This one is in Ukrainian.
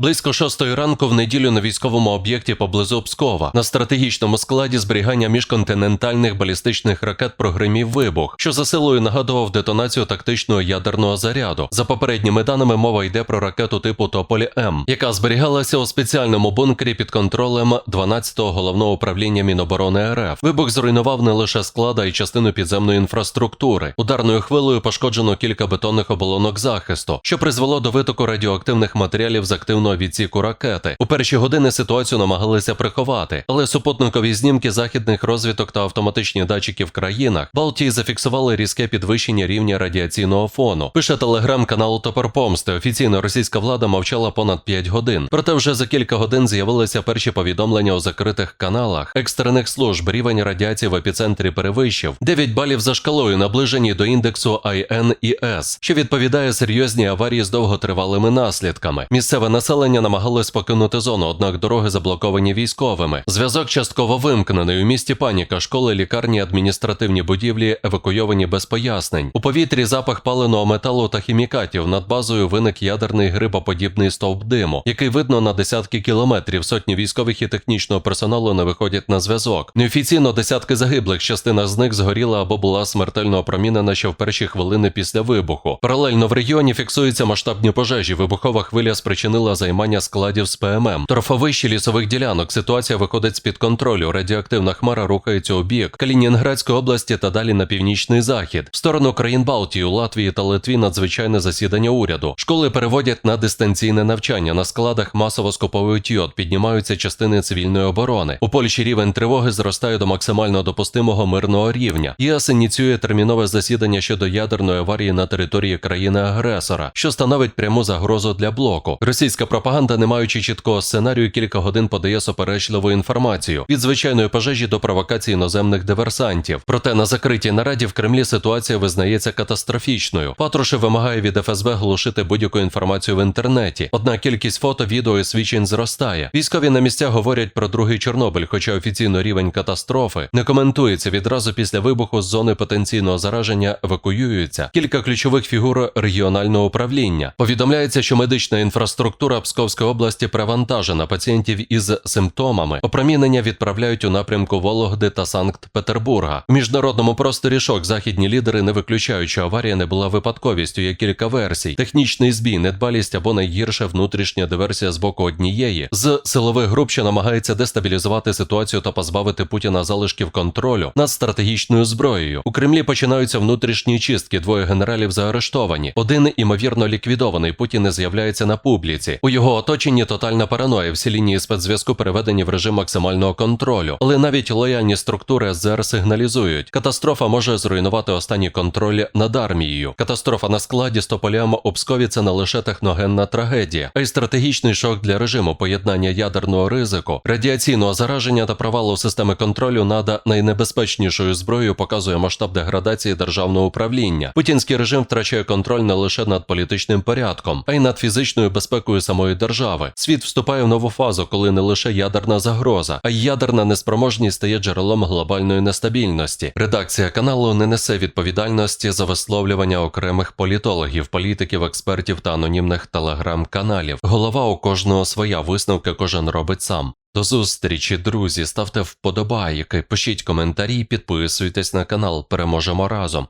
Близько шостої ранку в неділю на військовому об'єкті поблизу Пскова на стратегічному складі зберігання міжконтинентальних балістичних ракет прогримів вибух, що за силою нагадував детонацію тактичного ядерного заряду. За попередніми даними мова йде про ракету типу Тополі М, яка зберігалася у спеціальному бункері під контролем 12-го головного управління Міноборони РФ. Вибух зруйнував не лише склада і частину підземної інфраструктури. Ударною хвилею пошкоджено кілька бетонних оболонок захисту, що призвело до витоку радіоактивних матеріалів з активного відсіку ракети. У перші години ситуацію намагалися приховати, але супутникові знімки західних розвиток та автоматичні датчики в країнах Балтії зафіксували різке підвищення рівня радіаційного фону. Пише телеграм-канал Топор Помсти. Офіційно російська влада мовчала понад 5 годин. Проте вже за кілька годин з'явилися перші повідомлення у закритих каналах екстрених служб. Рівень радіації в епіцентрі перевищив 9 балів за шкалою, наближені до індексу INES, що відповідає серйозній аварії з довготривалими наслідками. Місцеве населення намагалось покинути зону, однак дороги заблоковані військовими. Зв'язок частково вимкнений. У місті паніка, школи, лікарні, адміністративні будівлі евакуйовані без пояснень. У повітрі запах паленого металу та хімікатів. Над базою виник ядерний грибоподібний стовп диму, який видно на десятки кілометрів. Сотні військових і технічного персоналу не виходять на зв'язок. Неофіційно десятки загиблих. Частина з них згоріла або була смертельно опромінена ще в перші хвилини після вибуху. Паралельно в регіоні фіксуються масштабні пожежі. Вибухова хвиля спричинила займання складів з ПММ. Торфовищі лісових ділянок. Ситуація виходить з під контролю. Радіоактивна хмара рухається у бік Калінінградської області та далі на північний захід. В сторону країн Балтії, Латвії та Литві надзвичайне засідання уряду. Школи переводять на дистанційне навчання. На складах масово скуповують йод, піднімаються частини цивільної оборони. У Польщі рівень тривоги зростає до максимально допустимого мирного рівня. ЄС ініціює термінове засідання щодо ядерної аварії на території країни-агресора, що становить пряму загрозу для блоку. Російська пропаганда, не маючи чіткого сценарію, кілька годин подає суперечливу інформацію від звичайної пожежі до провокації іноземних диверсантів. Проте на закритій нараді в Кремлі ситуація визнається катастрофічною. Патрушев вимагає від ФСБ глушити будь-яку інформацію в інтернеті. Однак кількість фото, відео і свідчень зростає. Військові на місцях говорять про другий Чорнобиль, хоча офіційно рівень катастрофи не коментується відразу після вибуху з зони потенційного зараження евакуюються. Кілька ключових фігур регіонального управління. Повідомляється, що медична інфраструктура Псковської області перевантажена пацієнтів із симптомами. Опромінення відправляють у напрямку Вологди та Санкт-Петербурга. В міжнародному просторі шок західні лідери не виключають, що аварія не була випадковістю. Є кілька версій: технічний збій, недбалість або найгірше внутрішня диверсія з боку однієї з силових груп, що намагається дестабілізувати ситуацію та позбавити Путіна залишків контролю над стратегічною зброєю. У Кремлі починаються внутрішні чистки. Двоє генералів заарештовані. Один імовірно ліквідований. Путін не з'являється на публіці. Його оточенні тотальна параноя. Всі лінії спецзв'язку переведені в режим максимального контролю. Але навіть лояльні структури СЗР сигналізують, катастрофа може зруйнувати останній контроль над армією. Катастрофа на складі з тополям у Пскові – це не лише техногенна трагедія, а й стратегічний шок для режиму поєднання ядерного ризику, радіаційного зараження та провалу системи контролю над найнебезпечнішою зброєю показує масштаб деградації державного управління. Путінський режим втрачає контроль не лише над політичним порядком, а й над фізичною безпекою самої держави. Світ вступає в нову фазу, коли не лише ядерна загроза, а й ядерна неспроможність стає джерелом глобальної нестабільності. Редакція каналу не несе відповідальності за висловлювання окремих політологів, політиків, експертів та анонімних телеграм-каналів. Голова у кожного своя висновки кожен робить сам. До зустрічі, друзі. Ставте вподобайки, пишіть коментарі, підписуйтесь на канал. Переможемо разом.